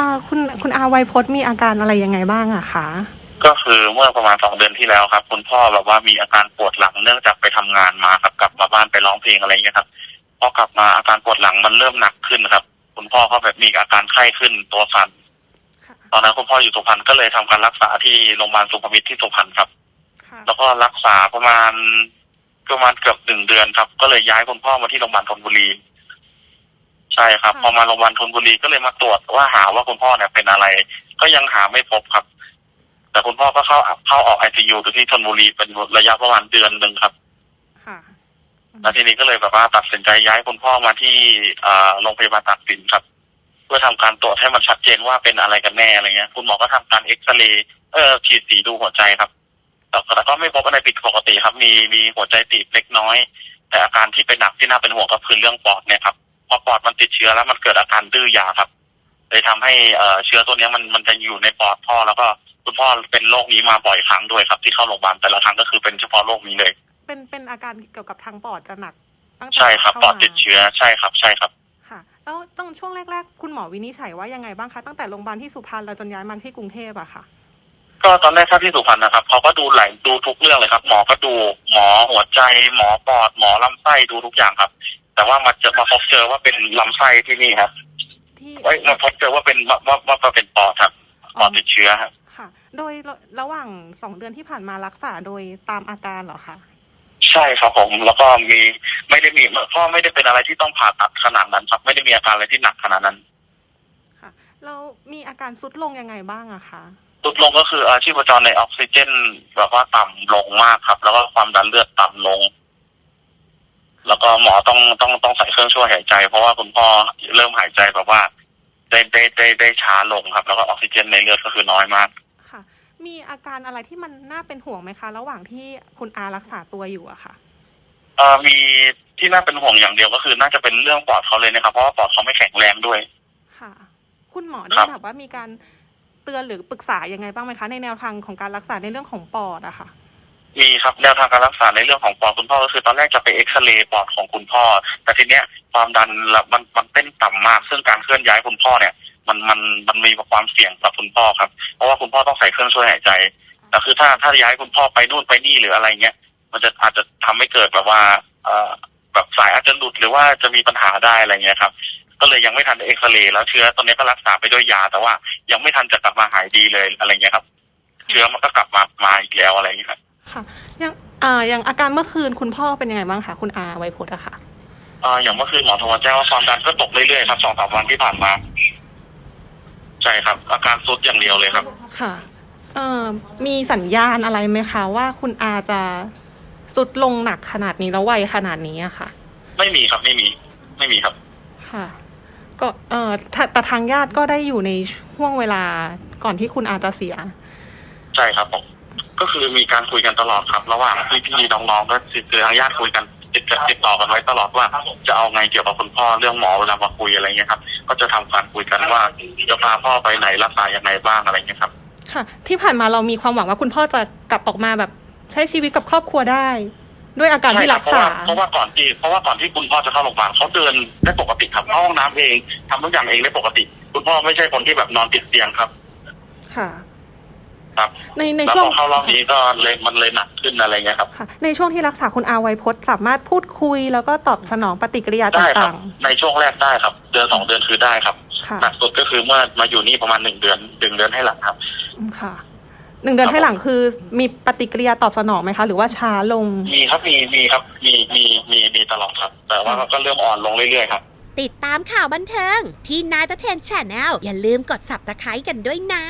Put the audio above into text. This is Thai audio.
อ่าคุณคุณอาไวยพจน์มีอาการอะไรยังไงบ้างอะคะก็คือเมื่อประมาณสองเดือนที่แล้วครับ คุณพ่อแบบว่ามีอาการปวดหลังเนื่องจากไปทำงานมาครับกลับมาบ้านไปร้องเพลงอะไรอย่างเงี้ยครับพอกลับมาอาการปวดหลังมันเริ่มหนักขึ้นครับ คุณพ่อก็แบบมีอาการไข้ขึ้นตัวสั่นตอนนั้นคุณพ่ออยู่สุพรรณก็เลยทำการรักษาที่โรงพยาบาลสุขมิตรที่สุพรรณครับ ค่ะแล้วก็รักษาประมาณประมาณเกือบหนึ่งเดือนครับ ก็เลยย้ายคุณพ่อมาที่โรงพยาบาลธนบุรี ใช่ครับ พอมาโรงพยาบาลธนบุรีก็เลยมาตรวจว่าหาว่าคุณพ่อเนี่ยเป็นอะไร ก็ยังหาไม่พบครับ แต่คุณพ่อก็เข้าเข้าออกไอซียูที่ธนบุรีเป็นระยะประมาณเดือนหนึ่งครับค่ะแล้วทีนี้ก็เลยแบบว่าตัดสินใจย้ายคุณพ่อมาที่อ่าโรงพยาบาลตากสินครับ เพื่อทำการตรวจให้มันชัดเจนว่าเป็นอะไรกันแน่อะไรเงี้ย คุณหมอก็ทำการเอ็กซเรย์เออฉีดสีดูหัวใจครับแต่แต่ก็ไม่พบอะไรผิดปกติครับ มีมีหัวใจตีบเล็กน้อย แต่อาการที่เป็นหนักที่น่าเป็นห่วงก็คือเรื่องปอดเนี่ยครับพอ ปอดมันติดเชื้อแล้วมันเกิดอาการดื้อยาครับเลยทำให้เอ่อเชื้อตัวเนี้ยมันมันจะอยู่ในปอดพ่อแล้วก็คุณพ่อเป็นโรคนี้มาบ่อยครั้งด้วยครับ ที่เข้าโรงพยาบาลแต่ละครั้งก็คือเป็นเฉพาะโรคนี้เลย เป็นเป็นอาการเกี่ยวกับทางปอดจะหนักตั้งแต่ใช่ครับเข้าปอดมาติดเชื้อใช่ครับ ใช่ครับค่ะแล้วต้องช่วงแรก ๆ คุณหมอวินิจฉัยว่ายังไงบ้างคะตั้งแต่โรงพยาบาลที่สุพรรณแล้วจนย้ายมาที่กรุงเทพอะค่ะ ก็ตอนแรกถ้าที่สุพรรณนะครับเขาก็ดูหลายดูทุกเรื่องเลยครับ หมอก็ดูหมอหัวใจ หมอปอดหมอลำไส้ดูทุกอย่างครับ แต่ว่ามาเจอมาพบเจอว่าเป็นลำไส้ที่นี่ครับที่เอ้ยมาพบเจอว่าเป็นว่าว่าว่าว่าเป็นปอดครับปอดติดเชื้อครับค่ะ โดยระระหว่างสองเดือนที่ผ่านมารักษาโดยตามอาการเหรอคะใช่ครับผมแล้วก็มีไม่ได้มีพ่อไม่ได้เป็นอะไรที่ต้องผ่าตัดขนาดนั้นครับไม่ได้มีอาการอะไรที่หนักขนาดนั้นค่ะแล้วมีอาการซุดลงยังไงบ้างอะคะสุดลงก็คืออาชีพจรในออกซิเจนแบบว่าต่ำลงมากครับ แล้วก็ความดันเลือดต่ำลง แล้วก็หมอต้องต้องต้องใส่เครื่องช่วยหายใจ เพราะว่าคุณพ่อเริ่มหายใจแบบว่าได้ได้ได้ได้ช้าลงครับ แล้วก็ออกซิเจนในเลือดก็คือน้อยมาก ค่ะ มีอาการอะไรที่มันน่าเป็นห่วงไหมคะ ระหว่างที่คุณอารักษาตัวอยู่อะค่ะเอ่อมีที่น่าเป็นห่วงอย่างเดียวก็คือน่าจะเป็นเรื่องปอดเขาเลยนะครับ เพราะว่าปอดเขาไม่แข็งแรงด้วย ค่ะ คุณหมอได้ครับแบบว่ามีการเตือนหรือปรึกษายังไงบ้างไหมคะ ในแนวทางของการรักษาในเรื่องของปอดอะค่ะ มีครับแนวทางการรักษาในเรื่องของปอดคุณพ่อก็คือตอนแรกจะไปเอ็กซเรย์ปอดของคุณพ่อ แต่ทีเนี้ยความดันมันมันเต้นต่ำมาก ซึ่งการเคลื่อนย้ายคุณพ่อเนี่ย มันมันมันมีความเสี่ยงกับคุณพ่อครับ เพราะว่าคุณพ่อต้องใส่เครื่องช่วยหายใจแต่คือถ้าถ้าย้ายคุณพ่อไปนู่นไปนี่หรืออะไรเงี้ยมันจะอาจจะทำให้เกิดแบบว่าเอ่อแบบสายอาจจะหลุดหรือว่าจะมีปัญหาได้อะไรเงี้ยครับก็เลยยังไม่ทันเอ็กซเรย์แล้วเชื้อตอนนี้ก็รักษาไปด้วยยา แต่ว่ายังไม่ทันจะกลับมาหายดีเลยอะไรเงี้ยครับ เชื้อมันก็กลับมามาอีกแล้วอะไรเงี้ยครับ ค่ะยังอ่าอย่างอาการเมื่อคืนคุณพ่อเป็นยังไงบ้างคะคุณอาไวยพจน์อะค่ะเอ่ออย่างเมื่อคืนหมอโทรมาแจ้งว่าความดันก็ตกเรื่อยๆครับสองสามวันที่ผ่านมา ใช่ครับ อาการซุดอย่างเดียวเลยครับ ค่ะ เอ่อมีสัญญาณอะไรไหมคะว่าคุณอาจะสุดลงหนักขนาดนี้แล้วไวขนาดนี้อะค่ะ ไม่มีครับไม่มี ไม่มีครับ ค่ะ ก็เอ่อถ้าแต่ทางญาติก็ได้อยู่ในช่วงเวลาก่อนที่คุณอาจะเสีย ใช่ครับผม ก็คือมีการคุยกันตลอดครับ ระหว่างพี่ๆน้องๆก็คือทางญาติคุยกันติดติดต่อกันไว้ตลอดว่า จะเอาไงเกี่ยวกับคุณพ่อเรื่องหมอเวลามาคุยอะไรเงี้ยครับ ก็จะทำการคุยกันว่าจะพาพ่อไปไหนรักษาอย่างไรบ้างอะไรเงี้ยครับ ค่ะ ที่ผ่านมาเรามีความหวังว่าคุณพ่อจะกลับออกมาแบบ ใช้ชีวิตกับครอบครัวได้ ด้วยอาการที่รักเพราะษาว่าเพราะว่าก่อนที่เพราะว่าก่อนที่คุณพ่อจะเข้าโรงพยาบาลเขาเดินได้ปกติครับเข้าห้องน้ำเองทำทุกอย่างเองได้ปกติ คุณพ่อไม่ใช่คนที่แบบนอนติดเตียงครับ ค่ะ ครับในในแล้วช่วงพอเข้ารอบนี้ก็เลยมันเลยหนักขึ้นอะไรเงี้ยครับค่ะในช่วงที่รักษาคุณอาไวยพจน์สามารถพูดคุย แล้วก็ตอบสนองปฏิกิริยาได้ครัต่าบ งในช่วงแรกได้ครับ เดือนสองเดือนคือได้ครับๆ ค่ะหนักสุดก็คือเมื่อมาอยู่นี่ประมาณหนึ่งเดือนหนึ่งเดือนให้หลังครับ อืมค่ะหนึ่งเดือนให้หลังคือมีปฏิกิริยาตอบสนองไหมคะ หรือว่าช้าลง มีครับมีมีครับ มีมีมีมีตลอดครับ แต่ว่าก็เริ่มอ่อนลงเรื่อยๆครับ ติดตามข่าวบันเทิง พี่นายตะเทนแชนแนลอย่าลืมกด subscribe กันด้วยนะ